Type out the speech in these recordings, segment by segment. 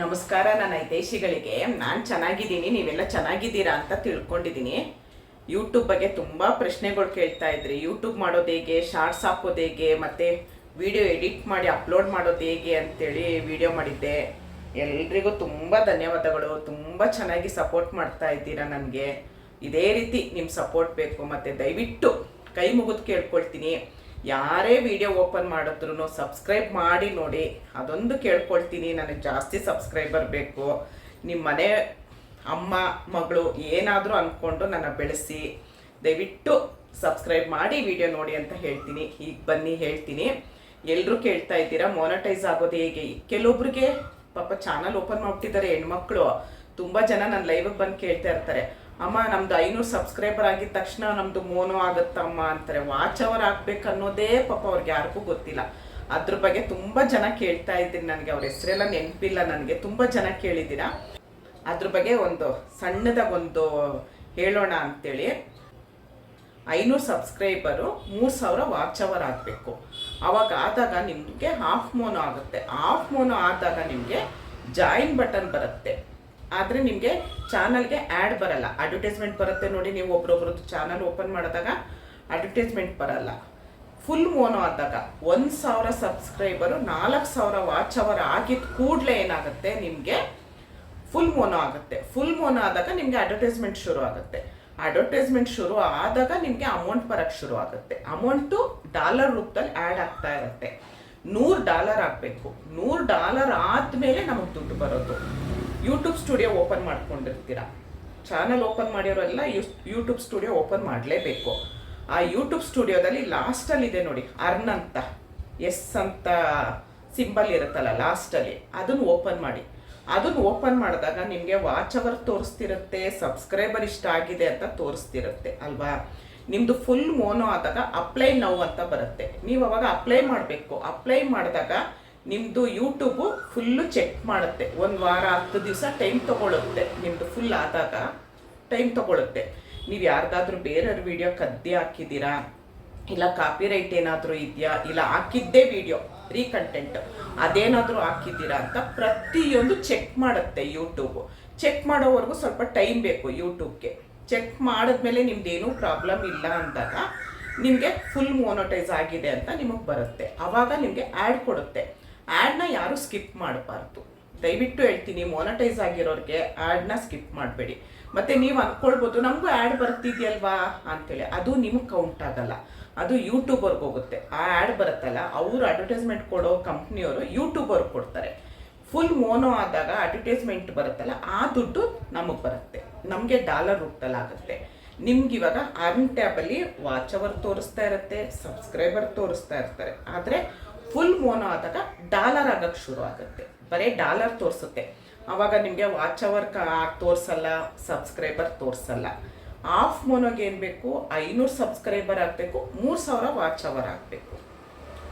ನಮಸ್ಕಾರ, ನನ್ನ ಹಿತೈಷಿಗಳಿಗೆ ನಾನು ಚೆನ್ನಾಗಿದ್ದೀನಿ, ನೀವೆಲ್ಲ ಚೆನ್ನಾಗಿದ್ದೀರಾ ಅಂತ ತಿಳ್ಕೊಂಡಿದ್ದೀನಿ. ಯೂಟ್ಯೂಬ್ ಬಗ್ಗೆ ತುಂಬ ಪ್ರಶ್ನೆಗಳು ಕೇಳ್ತಾ ಇದ್ರಿ. ಯೂಟ್ಯೂಬ್ ಮಾಡೋದು ಹೇಗೆ ಶಾರ್ಟ್ಸ್ ಹಾಕೋದು ಹೇಗೆ, ಮತ್ತು ವಿಡಿಯೋ ಎಡಿಟ್ ಮಾಡಿ ಅಪ್ಲೋಡ್ ಮಾಡೋದು ಹೇಗೆ ಅಂತೇಳಿ ವಿಡಿಯೋ ಮಾಡಿದ್ದೆ. ಎಲ್ರಿಗೂ ತುಂಬ ಧನ್ಯವಾದಗಳು. ತುಂಬ ಚೆನ್ನಾಗಿ ಸಪೋರ್ಟ್ ಮಾಡ್ತಾ ಇದ್ದೀರಾ ನನಗೆ. ಇದೇ ರೀತಿ ನಿಮ್ಮ ಸಪೋರ್ಟ್ ಬೇಕು. ಮತ್ತು ದಯವಿಟ್ಟು ಕೈ ಮುಗಿದು ಕೇಳ್ಕೊಳ್ತೀನಿ. ಯಾರೇ ವಿಡಿಯೋ ಓಪನ್ ಮಾಡಿದ್ರು ಸಬ್ಸ್ಕ್ರೈಬ್ ಮಾಡಿ ನೋಡಿ. ಅದೊಂದು ಕೇಳ್ಕೊಳ್ತೀನಿ. ನನಗೆ ಜಾಸ್ತಿ ಸಬ್ಸ್ಕ್ರೈಬರ್ ಬೇಕು. ನಿಮ್ಮ ಮನೆ ಅಮ್ಮ, ಮಗಳು ಏನಾದರೂ ಅಂದ್ಕೊಂಡು ನನ್ನ ಬೆಳೆಸಿ. ದಯವಿಟ್ಟು ಸಬ್ಸ್ಕ್ರೈಬ್ ಮಾಡಿ ವಿಡಿಯೋ ನೋಡಿ ಅಂತ ಹೇಳ್ತೀನಿ. ಈಗ ಬನ್ನಿ ಹೇಳ್ತೀನಿ. ಎಲ್ಲರೂ ಕೇಳ್ತಾ ಇದ್ದೀರಾ? ಮೋನಟೈಸ್ ಆಗೋದು ಹೇಗೆ? ಕೆಲವೊಬ್ರಿಗೆ ಪಾಪ ಚಾನಲ್ ಓಪನ್ ಮಾಡ್ಬಿಟ್ಟಿದ್ದಾರೆ ಹೆಣ್ಮಕ್ಳು. ತುಂಬ ಜನ ನನ್ನ ಲೈವಿಗೆ ಬಂದು ಕೇಳ್ತಾ ಇರ್ತಾರೆ. ಅಮ್ಮ, ನಮ್ದು ಐನೂರು ಸಬ್ಸ್ಕ್ರೈಬರ್ ಆಗಿದ ತಕ್ಷಣ ನಮ್ದು ಮೋನೋ ಆಗುತ್ತಮ್ಮ ಅಂತಾರೆ. ವಾಚ್ ಅವರ್ ಆಗ್ಬೇಕು ಅನ್ನೋದೇ ಪಾಪ ಅವ್ರಿಗೆ ಯಾರಿಗೂ ಗೊತ್ತಿಲ್ಲ. ಅದ್ರ ಬಗ್ಗೆ ತುಂಬ ಜನ ಕೇಳ್ತಾ ಇದ್ದೀನಿ ನನಗೆ. ಅವ್ರ ಹೆಸರೆಲ್ಲ ನೆನಪಿಲ್ಲ ನನಗೆ. ತುಂಬ ಜನ ಕೇಳಿದ್ದೀರಾ? ಅದ್ರ ಬಗ್ಗೆ ಒಂದು ಸಣ್ಣದ ಒಂದು ಹೇಳೋಣ ಅಂತೇಳಿ. ಐನೂರು ಸಬ್ಸ್ಕ್ರೈಬರು ಮೂರು ಸಾವಿರ ವಾಚ್ ಅವರ್ ಆಗಬೇಕು. ಅವಾಗ ಆದಾಗ ನಿಮಗೆ ಹಾಫ್ ಮೋನೋ ಆಗುತ್ತೆ. ಹಾಫ್ ಮೋನೋ ಆದಾಗ ನಿಮಗೆ ಜಾಯಿನ್ ಬಟನ್ ಬರುತ್ತೆ. ಆದರೆ ನಿಮಗೆ ಚಾನಲ್ಗೆ ಆ್ಯಡ್ ಬರಲ್ಲ. ಅಡ್ವರ್ಟೈಸ್ಮೆಂಟ್ ಬರುತ್ತೆ ನೋಡಿ, ನೀವು ಒಬ್ರೊಬ್ರದ್ದು ಚಾನಲ್ ಓಪನ್ ಮಾಡಿದಾಗ ಅಡ್ವರ್ಟೈಸ್ಮೆಂಟ್ ಬರಲ್ಲ. ಫುಲ್ ಮೋನೋ ಆದಾಗ ಒಂದು ಸಾವಿರ ಸಬ್ಸ್ಕ್ರೈಬರು ನಾಲ್ಕು ಸಾವಿರ ವಾಚ್ ಅವರ್ ಆಗಿದ ಕೂಡಲೇ ಏನಾಗುತ್ತೆ ನಿಮಗೆ? ಫುಲ್ ಮೋನೋ ಆಗುತ್ತೆ. ಫುಲ್ ಮೋನೋ ಆದಾಗ ನಿಮಗೆ ಅಡ್ವರ್ಟೈಸ್ಮೆಂಟ್ ಶುರು ಆಗುತ್ತೆ. ಅಡ್ವರ್ಟೈಸ್ಮೆಂಟ್ ಶುರು ಆದಾಗ ನಿಮಗೆ ಅಮೌಂಟ್ ಬರಕ್ಕೆ ಶುರು ಆಗುತ್ತೆ. ಅಮೌಂಟು ಡಾಲರ್ ರೂಪದಲ್ಲಿ ಆ್ಯಡ್ ಆಗ್ತಾ ಇರುತ್ತೆ. ನೂರು ಡಾಲರ್ ಆಗಬೇಕು. ನೂರು ಡಾಲರ್ ಆದಮೇಲೆ ನಮಗೆ ದುಡ್ಡು ಬರೋದು. ಯೂಟ್ಯೂಬ್ ಸ್ಟುಡಿಯೋ ಓಪನ್ ಮಾಡ್ಕೊಂಡಿರ್ತೀರ? ಚಾನಲ್ ಓಪನ್ ಮಾಡಿರೋರೆಲ್ಲ ಯೂಟ್ಯೂಬ್ ಸ್ಟುಡಿಯೋ ಓಪನ್ ಮಾಡಲೇಬೇಕು. ಆ ಯೂಟ್ಯೂಬ್ ಸ್ಟುಡಿಯೋದಲ್ಲಿ ಲಾಸ್ಟಲ್ಲಿ ಇದೆ ನೋಡಿ, ಅರ್ನ್ ಅಂತ, ಎಸ್ ಅಂತ ಸಿಂಬಲ್ ಇರುತ್ತಲ್ಲ ಲಾಸ್ಟಲ್ಲಿ ಅದನ್ನು ಓಪನ್ ಮಾಡಿ. ಅದನ್ನು ಓಪನ್ ಮಾಡಿದಾಗ ನಿಮಗೆ ವಾಚ್ ಅವರ್ ತೋರಿಸ್ತಿರುತ್ತೆ ಸಬ್ಸ್ಕ್ರೈಬರ್ ಇಷ್ಟ ಆಗಿದೆ ಅಂತ ತೋರಿಸ್ತಿರುತ್ತೆ, ಅಲ್ವಾ? ನಿಮ್ಮದು ಫುಲ್ ಮೋನೋ ಆದಾಗ ಅಪ್ಲೈ ನೌ ಅಂತ ಬರುತ್ತೆ. ನೀವು ಅವಾಗ ಅಪ್ಲೈ ಮಾಡಬೇಕು. ಅಪ್ಲೈ ಮಾಡಿದಾಗ ನಿಮ್ಮದು ಯೂಟ್ಯೂಬು ಫುಲ್ಲು ಚೆಕ್ ಮಾಡುತ್ತೆ. ಒಂದು ವಾರ, ಹತ್ತು ದಿವಸ ಟೈಮ್ ತೊಗೊಳುತ್ತೆ. ನಿಮ್ಮದು ಫುಲ್ ಆದಾಗ ಟೈಮ್ ತೊಗೊಳುತ್ತೆ. ನೀವು ಯಾರ್ದಾದ್ರೂ ಬೇರೆಯವ್ರ ವಿಡಿಯೋ ಕದ್ದಿ ಹಾಕಿದ್ದೀರಾ? ಇಲ್ಲ ಕಾಪಿ ರೈಟ್ ಏನಾದರೂ ಇದೆಯಾ? ಇಲ್ಲ ಹಾಕಿದ್ದೇ ವಿಡಿಯೋ ರೀ ಕಂಟೆಂಟ್ ಅದೇನಾದರೂ ಹಾಕಿದ್ದೀರಾ ಅಂತ ಪ್ರತಿಯೊಂದು ಚೆಕ್ ಮಾಡುತ್ತೆ ಯೂಟ್ಯೂಬು ಚೆಕ್ ಮಾಡೋವರೆಗೂ ಸ್ವಲ್ಪ ಟೈಮ್ ಬೇಕು ಯೂಟ್ಯೂಬ್ಗೆ ಚೆಕ್ ಮಾಡಿದ್ಮೇಲೆ ನಿಮ್ದೇನೂ ಪ್ರಾಬ್ಲಮ್ ಇಲ್ಲ ಅಂದಾಗ ನಿಮಗೆ ಫುಲ್ ಮೋನೋಟೈಸ್ ಆಗಿದೆ ಅಂತ ನಿಮಗೆ ಬರುತ್ತೆ. ಆವಾಗ ನಿಮಗೆ ಆ್ಯಡ್ ಕೊಡುತ್ತೆ. ಆ್ಯಡ್ನ ಯಾರೂ ಸ್ಕಿಪ್ ಮಾಡಬಾರ್ದು. ದಯವಿಟ್ಟು ಹೇಳ್ತೀನಿ ಮೋನಟೈಸ್ ಆಗಿರೋರಿಗೆ ಆ್ಯಡ್ನ ಸ್ಕಿಪ್ ಮಾಡಬೇಡಿ. ಮತ್ತು ನೀವು ಅಂದ್ಕೊಳ್ಬೋದು ನಮಗೂ ಆ್ಯಡ್ ಬರ್ತಿದೆಯಲ್ವಾ? ಅಂತೇಳಿ. ಅದು ನಿಮಗೆ ಕೌಂಟ್ ಆಗಲ್ಲ. ಅದು ಯೂಟ್ಯೂಬರ್ಗೆ ಹೋಗುತ್ತೆ. ಆ ಆ್ಯಡ್ ಬರುತ್ತಲ್ಲ, ಅವರು ಅಡ್ವರ್ಟೈಸ್ಮೆಂಟ್ ಕೊಡೋ ಕಂಪ್ನಿಯವರು ಯೂಟ್ಯೂಬರ್ಗೆ ಕೊಡ್ತಾರೆ. ಫುಲ್ ಮೋನೋ ಆದಾಗ ಅಡ್ವರ್ಟೈಸ್ಮೆಂಟ್ ಬರುತ್ತಲ್ಲ, ಆ ದುಡ್ಡು ನಮಗೆ ಬರುತ್ತೆ. ನಮಗೆ ಡಾಲರ್ ರೂಪದಲ್ಲಿ ಆಗುತ್ತೆ. ನಿಮ್ಗೆ ಇವಾಗ ಅರ್ನ್ ಟ್ಯಾಬಲ್ಲಿ ವಾಚ್ ಅವರ್ ತೋರಿಸ್ತಾ ಇರುತ್ತೆ ಸಬ್ಸ್ಕ್ರೈಬರ್ ತೋರಿಸ್ತಾ ಇರ್ತಾರೆ. ಆದರೆ ಫುಲ್ ಮೋನೋ ಆದಾಗ ಡಾಲರ್ ಆಗಕ್ಕೆ ಶುರು ಆಗುತ್ತೆ. ಬರೀ ಡಾಲರ್ ತೋರಿಸುತ್ತೆ. ಆವಾಗ ನಿಮಗೆ ವಾಚ್ ಅವರ್ ತೋರಿಸಲ್ಲ ಸಬ್ಸ್ಕ್ರೈಬರ್ ತೋರಿಸಲ್ಲ. ಆಫ್ ಮೋನೋಗೆ ಏನು ಬೇಕು? ಐನೂರು ಸಬ್ಸ್ಕ್ರೈಬರ್ ಆಗಬೇಕು, ಮೂರು ಸಾವಿರ ವಾಚ್ ಅವರ್ ಆಗಬೇಕು.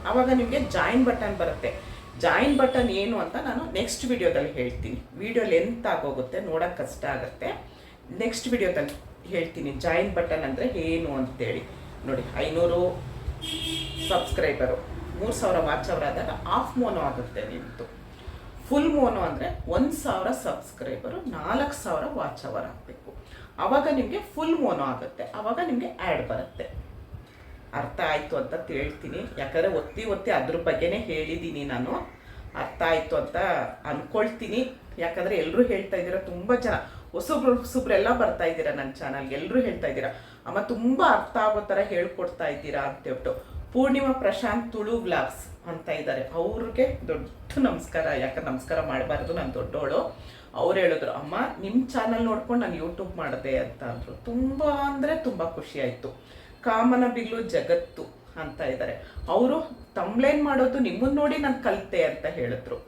ಆವಾಗ ನಿಮಗೆ ಜಾಯಿನ್ ಬಟನ್ ಬರುತ್ತೆ. ಜಾಯಿನ್ ಬಟನ್ ಏನು ಅಂತ ನಾನು ನೆಕ್ಸ್ಟ್ ವಿಡಿಯೋದಲ್ಲಿ ಹೇಳ್ತೀನಿ. ವಿಡಿಯೋ ಲೆಂತ್ ಆಗೋಗುತ್ತೆ, ನೋಡೋಕೆ ಕಷ್ಟ ಆಗುತ್ತೆ. ನೆಕ್ಸ್ಟ್ ವಿಡಿಯೋದಲ್ಲಿ ಹೇಳ್ತೀನಿ ಜಾಯಿನ್ ಬಟನ್ ಅಂದರೆ ಏನು ಅಂತೇಳಿ. ನೋಡಿ, ಐನೂರು ಸಬ್ಸ್ಕ್ರೈಬರು ಮೂರು ಸಾವಿರ ವಾಚ್ ಅವರ್ ಆದಾಗ ಆಫ್ ಮೋನೋ ಆಗುತ್ತೆ ನಿಮ್ಮದು ಫುಲ್ ಮೋನೋ ಅಂದರೆ ಒಂದು ಸಾವಿರ ಸಬ್ಸ್ಕ್ರೈಬರು ನಾಲ್ಕು ಸಾವಿರ ವಾಚ್ ಅವರ್ ಆಗಬೇಕು. ಆವಾಗ ನಿಮಗೆ ಫುಲ್ ಮೋನೋ ಆಗುತ್ತೆ ಆವಾಗ ನಿಮಗೆ ಆ್ಯಡ್ ಬರುತ್ತೆ. ಅರ್ಥ ಆಯಿತು ಅಂತ ಹೇಳ್ತೀನಿ ಯಾಕಂದರೆ ಒತ್ತಿ ಒತ್ತಿ ಅದ್ರ ಬಗ್ಗೆನೇ ಹೇಳಿದ್ದೀನಿ ನಾನು. ಅರ್ಥ ಆಯಿತು ಅಂತ ಅಂದ್ಕೊಳ್ತೀನಿ ಯಾಕಂದರೆ ಎಲ್ಲರೂ ಹೇಳ್ತಾ ಇದ್ದೀರಾ, ತುಂಬ ಜನ, ಹೊಸಬ್ರು, ಹೊಸಬ್ರೆಲ್ಲ ಬರ್ತಾ ಇದ್ದೀರಾ ನನ್ನ ಚಾನಲ್ಗೆ ಎಲ್ಲರೂ ಹೇಳ್ತಾ ಇದ್ದೀರಾ. ಅಮ್ಮ, ತುಂಬ ಅರ್ಥ ಆಗೋ ಥರ ಹೇಳ್ಕೊಡ್ತಾ ಇದ್ದೀರಾ ಅಂತೇಳ್ಬಿಟ್ಟು ಪೂರ್ಣಿಮಾ ಪ್ರಶಾಂತ್ ತುಳು ವ್ಲಾಗ್ಸ್ ಅಂತ ಇದ್ದಾರೆ. ಅವ್ರಿಗೆ ದೊಡ್ಡ ನಮಸ್ಕಾರ. ಯಾಕಂದ್ರೆ ನಮಸ್ಕಾರ ಮಾಡಬಾರ್ದು, ನಾನು ದೊಡ್ಡವಳು ಅವ್ರು ಹೇಳಿದ್ರು, ಅಮ್ಮ ನಿಮ್ಮ ಚಾನಲ್ ನೋಡ್ಕೊಂಡು ನಾನು ಯೂಟ್ಯೂಬ್ ಮಾಡಿದೆ ಅಂತ ಅಂದರು. ತುಂಬ ಅಂದರೆ ತುಂಬ ಖುಷಿ ಆಯಿತು. ಕಾಮನ ಬಿಗ್ಲು ಜಗತ್ತು ಅಂತ ಇದ್ದಾರೆ. ಅವರು ತಮ್ಲೇನ್ ಮಾಡೋದು ನಿಮ್ಮನ್ನ ನೋಡಿ ನಾನು ಕಲಿತೆ ಅಂತ ಹೇಳಿದ್ರು.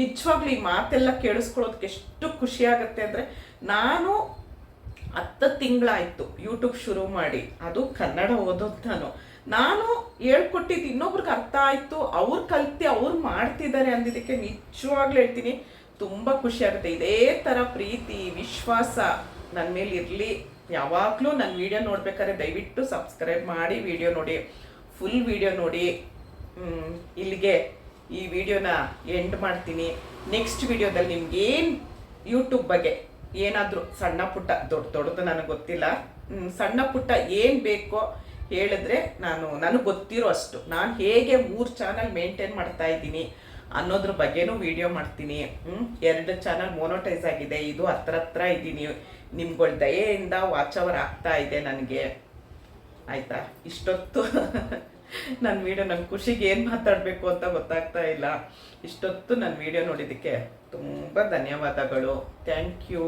ನಿಜವಾಗ್ಲೂ ಈ ಮಾತೆಲ್ಲ ಕೇಳಿಸ್ಕೊಳ್ಳೋದಕ್ಕೆ ಎಷ್ಟು ಖುಷಿ ಆಗುತ್ತೆ ಅಂದರೆ, ನಾನು ಹತ್ತು ತಿಂಗಳಾಯಿತು ಯೂಟ್ಯೂಬ್ ಶುರು ಮಾಡಿ. ಅದು ಕನ್ನಡ ಓದೋದು ನಾನು. ನಾನು ಹೇಳ್ಕೊಟ್ಟಿದ್ದು ಇನ್ನೊಬ್ರಿಗೆ ಅರ್ಥ ಆಯಿತು, ಅವ್ರು ಕಲ್ತಿ, ಅವ್ರು ಮಾಡ್ತಿದ್ದಾರೆ ಅಂದಿದ್ದಕ್ಕೆ ನಿಜವಾಗ್ಲೂ ಹೇಳ್ತೀನಿ. ತುಂಬ ಖುಷಿ ಆಗುತ್ತೆ. ಇದೇ ಥರ ಪ್ರೀತಿ, ವಿಶ್ವಾಸ ನನ್ನ ಮೇಲೆ ಇರಲಿ. ಯಾವಾಗಲೂ ನನ್ನ ವಿಡಿಯೋ ನೋಡ್ಬೇಕಾದ್ರೆ ದಯವಿಟ್ಟು ಸಬ್ಸ್ಕ್ರೈಬ್ ಮಾಡಿ ವಿಡಿಯೋ ನೋಡಿ. ಫುಲ್ ವಿಡಿಯೋ ನೋಡಿ. ಇಲ್ಲಿಗೆ ಈ ವಿಡಿಯೋನ ಎಂಡ್ ಮಾಡ್ತೀನಿ. ನೆಕ್ಸ್ಟ್ ವಿಡಿಯೋದಲ್ಲಿ ನಿಮ್ಗೆ ಏನು ಯೂಟ್ಯೂಬ್ ಬಗ್ಗೆ ಏನಾದರೂ ಸಣ್ಣ ಪುಟ್ಟ, ದೊಡ್ಡ ದೊಡ್ಡದು ನನಗೆ ಗೊತ್ತಿಲ್ಲ. ಸಣ್ಣ ಪುಟ್ಟ ಏನು ಬೇಕೋ ಹೇಳಿದ್ರೆ ನಾನು, ನನಗೆ ಗೊತ್ತಿರೋ ಅಷ್ಟು. ನಾನು ಹೇಗೆ ಮೂರು ಚಾನಲ್ ಮೇಂಟೈನ್ ಮಾಡ್ತಾ ಇದ್ದೀನಿ ಅನ್ನೋದ್ರ ಬಗ್ಗೆನೂ ವಿಡಿಯೋ ಮಾಡ್ತೀನಿ. ಎರಡು ಚಾನಲ್ ಮೋನೋಟೈಸ್ ಆಗಿದೆ. ಇದು ಹತ್ರ ಹತ್ರ ಇದ್ದೀನಿ. ನಿಮ್ಗಳ ದಯೆಯಿಂದ ವಾಚ್ ಅವರ್ ಆಗ್ತಾ ಇದೆ ನನಗೆ. ಆಯ್ತಾ? ಇಷ್ಟೊತ್ತು ನನ್ನ ವಿಡಿಯೋ ನನ್ನ ಖುಷಿಗೆ ಏನು ಮಾತಾಡಬೇಕು ಅಂತ ಗೊತ್ತಾಗ್ತಾ ಇಲ್ಲ. ಇಷ್ಟೊತ್ತು ನನ್ನ ವಿಡಿಯೋ ನೋಡಿದ್ದಕ್ಕೆ ತುಂಬ ಧನ್ಯವಾದಗಳು. Thank you